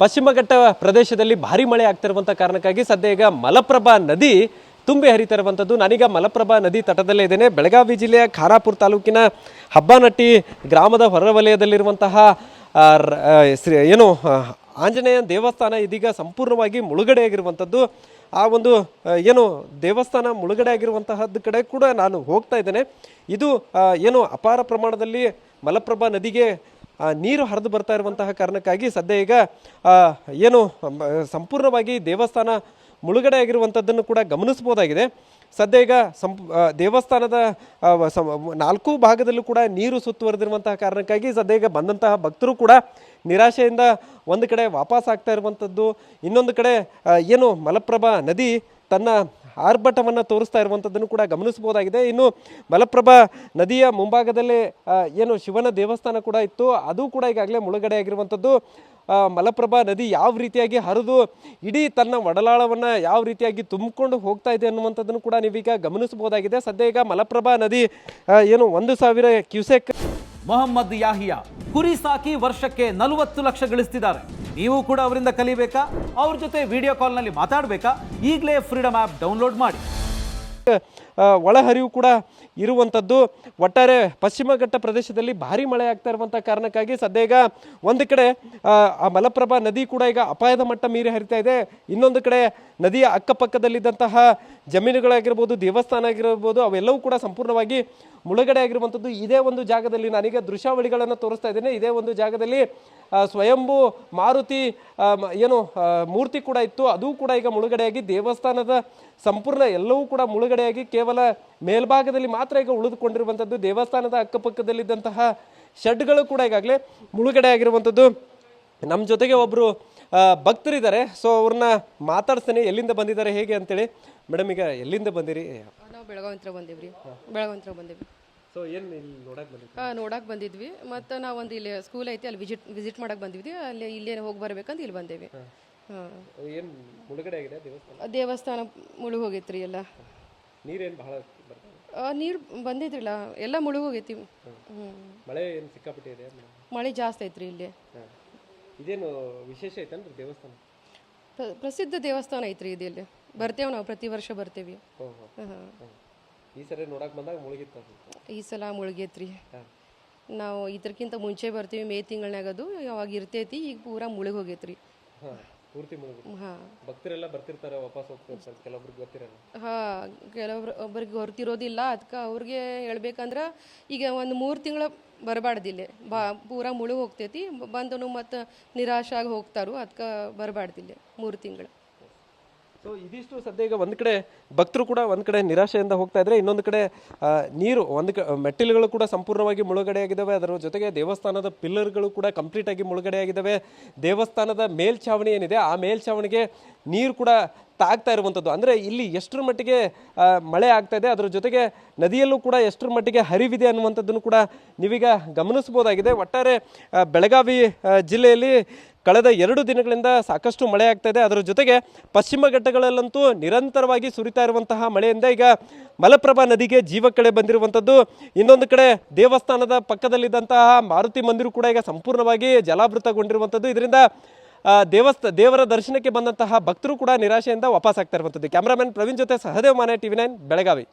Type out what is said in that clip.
ಪಶ್ಚಿಮ ಘಟ್ಟ ಪ್ರದೇಶದಲ್ಲಿ ಭಾರಿ ಮಳೆ ಆಗ್ತಿರುವಂಥ ಕಾರಣಕ್ಕಾಗಿ ಸದ್ಯ ಈಗ ಮಲಪ್ರಭಾ ನದಿ ತುಂಬಿ ಹರಿತಾ ಇರುವಂಥದ್ದು ನಾನೀಗ ಮಲಪ್ರಭಾ ನದಿ ತಟದಲ್ಲೇ ಇದ್ದೇನೆ. ಬೆಳಗಾವಿ ಜಿಲ್ಲೆಯ ಖಾರಾಪುರ ತಾಲೂಕಿನ ಹಬ್ಬನಟ್ಟಿ ಗ್ರಾಮದ ಹೊರವಲಯದಲ್ಲಿರುವಂತಹ ಏನು ಆಂಜನೇಯ ದೇವಸ್ಥಾನ ಇದೀಗ ಸಂಪೂರ್ಣವಾಗಿ ಮುಳುಗಡೆ ಆಗಿರುವಂಥದ್ದು ಆ ಒಂದು ಏನು ದೇವಸ್ಥಾನ ಮುಳುಗಡೆ ಆಗಿರುವಂತಹದ್ದು ಕಡೆ ಕೂಡ ನಾನು ಹೋಗ್ತಾ ಇದ್ದೇನೆ. ಇದು ಏನು ಅಪಾರ ಪ್ರಮಾಣದಲ್ಲಿ ಮಲಪ್ರಭಾ ನದಿಗೆ ನೀರು ಹರಿದು ಬರ್ತಾ ಇರುವಂತಹ ಕಾರಣಕ್ಕಾಗಿ ಸದ್ಯ ಈಗ ಏನು ಸಂಪೂರ್ಣವಾಗಿ ದೇವಸ್ಥಾನ ಮುಳುಗಡೆ ಆಗಿರುವಂಥದ್ದನ್ನು ಕೂಡ ಗಮನಿಸ್ಬೋದಾಗಿದೆ ಸದ್ಯ ಈಗ ಸಂಪ್ ದೇವಸ್ಥಾನದ ಆ, ನಾಲ್ಕು ಭಾಗದಲ್ಲೂ ಕೂಡ ನೀರು ಸುತ್ತುವರೆದಿರುವಂತಹ ಕಾರಣಕ್ಕಾಗಿ ಸದ್ಯ ಈಗ ಬಂದಂತಹ ಭಕ್ತರು ಕೂಡ ನಿರಾಶೆಯಿಂದ ಒಂದು ಕಡೆ ವಾಪಸ್ ಆಗ್ತಾ ಇರುವಂಥದ್ದು ಇನ್ನೊಂದು ಕಡೆ ಏನು ಮಲಪ್ರಭಾ ನದಿ ತನ್ನ ಆರ್ಭಟವನ್ನು ತೋರಿಸ್ತಾ ಇರುವಂಥದ್ದನ್ನು ಕೂಡ ಗಮನಿಸಬಹುದಾಗಿದೆ. ಇನ್ನು ಮಲಪ್ರಭಾ ನದಿಯ ಮುಂಭಾಗದಲ್ಲಿ ಏನು ಶಿವನ ದೇವಸ್ಥಾನ ಕೂಡ ಇತ್ತು. ಅದು ಕೂಡ ಈಗಾಗಲೇ ಮುಳುಗಡೆ ಆಗಿರುವಂಥದ್ದು ಮಲಪ್ರಭಾ ನದಿ ಯಾವ ರೀತಿಯಾಗಿ ಹರಿದು ಇಡೀ ತನ್ನ ಒಡಲಾಳವನ್ನು ಯಾವ ರೀತಿಯಾಗಿ ತುಂಬಿಕೊಂಡು ಹೋಗ್ತಾ ಇದೆ ಅನ್ನುವಂಥದ್ದನ್ನು ಕೂಡ ನೀವೀಗ ಗಮನಿಸಬಹುದಾಗಿದೆ. ಸದ್ಯ ಈಗ ಮಲಪ್ರಭಾ ನದಿ ಏನು ಒಂದು ಸಾವಿರ ಕ್ಯೂಸೆಕ್ ಮೊಹಮ್ಮದ್ ಯಾಹಿಯಾ ಕುರಿ ಸಾಕಿ ವರ್ಷಕ್ಕೆ ನಲವತ್ತು ಲಕ್ಷ ಗಳಿಸ್ತಿದ್ದಾರೆ. ನೀವು ಕೂಡ ಅವರಿಂದ ಕಲಿಬೇಕಾ? ಅವ್ರ ಜೊತೆ ವಿಡಿಯೋ ಕಾಲ್ನಲ್ಲಿ ಮಾತಾಡಬೇಕಾ? ಈಗಲೇ ಫ್ರೀಡಮ್ ಆ್ಯಪ್ ಡೌನ್ಲೋಡ್ ಮಾಡಿ. ಒಳಹರಿವು ಕೂಡ ಇರುವಂಥದ್ದು. ಒಟ್ಟಾರೆ ಪಶ್ಚಿಮ ಘಟ್ಟ ಪ್ರದೇಶದಲ್ಲಿ ಭಾರಿ ಮಳೆ ಆಗ್ತಾ ಇರುವಂಥ ಕಾರಣಕ್ಕಾಗಿ ಸದ್ಯ ಈಗ ಒಂದು ಕಡೆ ಆ, ಮಲಪ್ರಭಾ ನದಿ ಕೂಡ ಈಗ ಅಪಾಯದ ಮಟ್ಟ ಮೀರಿ ಹರಿತಾ ಇದೆ. ಇನ್ನೊಂದು ಕಡೆ ನದಿಯ ಅಕ್ಕಪಕ್ಕದಲ್ಲಿದ್ದಂತಹ ಜಮೀನುಗಳಾಗಿರ್ಬೋದು ದೇವಸ್ಥಾನ ಆಗಿರ್ಬೋದು ಅವೆಲ್ಲವೂ ಕೂಡ ಸಂಪೂರ್ಣವಾಗಿ ಮುಳುಗಡೆ ಆಗಿರುವಂಥದ್ದು. ಇದೇ ಒಂದು ಜಾಗದಲ್ಲಿ ನಾನೀಗ ದೃಶ್ಯಾವಳಿಗಳನ್ನು ತೋರಿಸ್ತಾ ಇದ್ದೇನೆ. ಇದೇ ಒಂದು ಜಾಗದಲ್ಲಿ ಸ್ವಯಂಭೂ ಮಾರುತಿ ಏನು ಮೂರ್ತಿ ಕೂಡ ಇತ್ತು. ಅದು ಕೂಡ ಈಗ ಮುಳುಗಡೆಯಾಗಿ ದೇವಸ್ಥಾನದ ಸಂಪೂರ್ಣ ಎಲ್ಲವೂ ಕೂಡ ಮುಳುಗಡೆಯಾಗಿ ಕೇವಲ ಮೇಲ್ಭಾಗದಲ್ಲಿ ಮಾತ್ರ ಈಗ ಉಳಿದುಕೊಂಡಿರುವಂಥದ್ದು ದೇವಸ್ಥಾನದ ಅಕ್ಕಪಕ್ಕದಲ್ಲಿದ್ದಂತಹ ಶೆಡ್ಗಳು ಕೂಡ ಈಗಾಗಲೇ ಮುಳುಗಡೆ ಆಗಿರುವಂಥದ್ದು. ನಮ್ಮ ಜೊತೆಗೆ ಒಬ್ಬರು ಭಕ್ತರಿದ್ದಾರೆ. ಸೊ ಅವ್ರನ್ನ ಮಾತಾಡ್ಸ್ತೇನೆ. ಎಲ್ಲಿಂದ ಬಂದಿದ್ದಾರೆ ಹೇಗೆ ಅಂತೇಳಿ. ಮೇಡಮ್ ಈಗ ಎಲ್ಲಿಂದ ಬಂದಿರಿ? ನಾವು ಬೆಳಗಾವಂತ್ರ ಬಂದೇವ್ರಿ. ಬೆಳಗಾವಂತ್ರ ಬಂದೇವಿ ಸೊ ಏನು ಇಲ್ಲಿ ನೋಡಕ್ಕೆ ಬಂದಿದ್ವಿ ನೋಡಕ್ಕೆ ಬಂದಿದ್ವಿ. ಮತ್ತು ನಾವು ಒಂದು ಇಲ್ಲಿ ಸ್ಕೂಲ್ ಐತಿ ಅಲ್ಲಿ ವಿಸಿಟ್ ವಿಸಿಟ್ ಮಾಡಕ್ಕೆ ಬಂದಿದ್ವಿ. ಅಲ್ಲಿ ಇಲ್ಲೇ ಹೋಗಿ ಬರ್ಬೇಕಂತ ಇಲ್ಲಿ ಬಂದೇವಿ. ಏನು ಮುಳುಗಡೆ ಆಗಿದೆ ದೇವಸ್ಥಾನ? ದೇವಸ್ಥಾನ ಮುಳುಗೋಗೈತ್ರಿ ಎಲ್ಲ. ನೀರೇನು ಬಹಳ ನೀರು ಬಂದಿದ್ರಿಲ್ಲ ಎಲ್ಲ ಮುಳುಗೋಗೈತಿ. ಮಳೆ ಏನು ಸಿಕ್ಕಾಪಟ್ಟೆ ಇದೆ ಮಳೆ ಜಾಸ್ತಿ ಐತ್ರಿ ಇಲ್ಲಿ. ಇದೇನು ವಿಶೇಷ ಐತನ್ರಿ ದೇವಸ್ಥಾನ? ಪ್ರಸಿದ್ಧ ದೇವಸ್ಥಾನ ಐತ್ರಿ ಇಲ್ಲಿ. ಬರ್ತೇವೆ ನಾವು ಪ್ರತಿ ವರ್ಷ ಬರ್ತೇವೆ. ಈ ಸರಿ ನೋಡಕ್ ಬಂದಾಗ ಮುಳುಗಿತ್ತು ಈ ಸಲ ಮುಳುಗೈತ್ರಿ. ನಾವು ಇದಕ್ಕಿಂತ ಮುಂಚೆ ಬರ್ತೀವಿ ಮೇ ತಿಂಗಳನ್ಯಾಗ ಅದು ಯಾವಾಗ ಇರ್ತೈತಿ ಈಗ ಪೂರಾ ಮುಳುಗ್ ಹೋಗೈತ್ರಿ ಹಾಂ. ಪೂರ್ತಿ ಹಾಂ. ಭಕ್ತರೆಲ್ಲ ಬರ್ತಿರ್ತಾರೆ ವಾಪಸ್ ಹೋಗ್ತಾರೆ ಕೆಲವೊಬ್ರಿಗೆ ಗೊತ್ತಿರಲ್ಲ. ಹಾ ಕೆಲವೊಬ್ರು ಒಬ್ಬರಿಗೆ ಹೊರ್ತಿರೋದಿಲ್ಲ ಅದಕ್ಕೆ ಅವ್ರಿಗೆ ಹೇಳ್ಬೇಕಂದ್ರೆ ಈಗ ಒಂದು ಮೂರು ತಿಂಗಳ ಬರಬಾರ್ದಿಲ್ಲೆ ಬಾ ಪೂರಾ ಮುಳುಗ್ ಹೋಗ್ತೈತಿ ಬಂದನು ಮತ್ತು ನಿರಾಶಾಗಿ ಹೋಗ್ತಾರು ಅದಕ್ಕೆ ಬರಬಾರ್ದಿಲ್ಲೆ ಮೂರು ತಿಂಗಳು. ಸೊ ಇದಿಷ್ಟು ಸದ್ಯ ಈಗ ಒಂದು ಕಡೆ ಭಕ್ತರು ಕೂಡ ಒಂದು ಕಡೆ ನಿರಾಶೆಯಿಂದ ಹೋಗ್ತಾ ಇದ್ರೆ ಇನ್ನೊಂದು ಕಡೆ ನೀರು, ಒಂದು ಮೆಟ್ಟಿಲುಗಳು ಕೂಡ ಸಂಪೂರ್ಣವಾಗಿ ಮುಳುಗಡೆಯಾಗಿದ್ದಾವೆ. ಅದರ ಜೊತೆಗೆ ದೇವಸ್ಥಾನದ ಪಿಲ್ಲರ್ಗಳು ಕೂಡ ಕಂಪ್ಲೀಟ್ ಆಗಿ ಮುಳುಗಡೆಯಾಗಿದ್ದಾವೆ. ದೇವಸ್ಥಾನದ ಮೇಲ್ಛಾವಣಿ ಏನಿದೆ, ಆ ಮೇಲ್ಛಾವಣಿಗೆ ನೀರು ಕೂಡ ತಾಗ್ತಾ ಇರುವಂಥದ್ದು. ಅಂದರೆ ಇಲ್ಲಿ ಎಷ್ಟರ ಮಟ್ಟಿಗೆ ಮಳೆ ಆಗ್ತಾ ಇದೆ, ಅದರ ಜೊತೆಗೆ ನದಿಯಲ್ಲೂ ಕೂಡ ಎಷ್ಟರ ಮಟ್ಟಿಗೆ ಹರಿವಿದೆ ಅನ್ನುವಂಥದ್ದನ್ನು ಕೂಡ ನೀವೀಗ ಗಮನಿಸ್ಬೋದಾಗಿದೆ ಒಟ್ಟಾರೆ ಬೆಳಗಾವಿ ಜಿಲ್ಲೆಯಲ್ಲಿ ಕಳೆದ ಎರಡು ದಿನಗಳಿಂದ ಸಾಕಷ್ಟು ಮಳೆ ಆಗ್ತಾ ಇದೆ. ಅದರ ಜೊತೆಗೆ ಪಶ್ಚಿಮ ಘಟ್ಟಗಳಲ್ಲಂತೂ ನಿರಂತರವಾಗಿ ಸುರಿತಾ ಇರುವಂತಹ ಮಳೆಯಿಂದ ಈಗ ಮಲಪ್ರಭಾ ನದಿಗೆ ಜೀವ ಕಳೆ ಬಂದಿರುವಂಥದ್ದು. ಇನ್ನೊಂದು ಕಡೆ ದೇವಸ್ಥಾನದ ಪಕ್ಕದಲ್ಲಿದ್ದಂತಹ ಮಾರುತಿ ಮಂದಿರ ಕೂಡ ಈಗ ಸಂಪೂರ್ಣವಾಗಿ ಜಲಾವೃತಗೊಂಡಿರುವಂಥದ್ದು. ಇದರಿಂದ ದೇವಸ್ಥ, ದೇವರ ದರ್ಶನಕ್ಕೆ ಬಂದಂತಹ ಭಕ್ತರು ಕೂಡ ನಿರಾಶೆಯಿಂದ ವಾಪಸ್ ಆಗ್ತಾ ಇರುವಂಥದ್ದು. ಕ್ಯಾಮ್ರಾಮನ್ ಪ್ರವೀಣ್ ಜೊತೆ ಸಹದೇವ್ ಮಾನೆ, ಟಿವಿ ನೈನ್, ಬೆಳಗಾವಿ.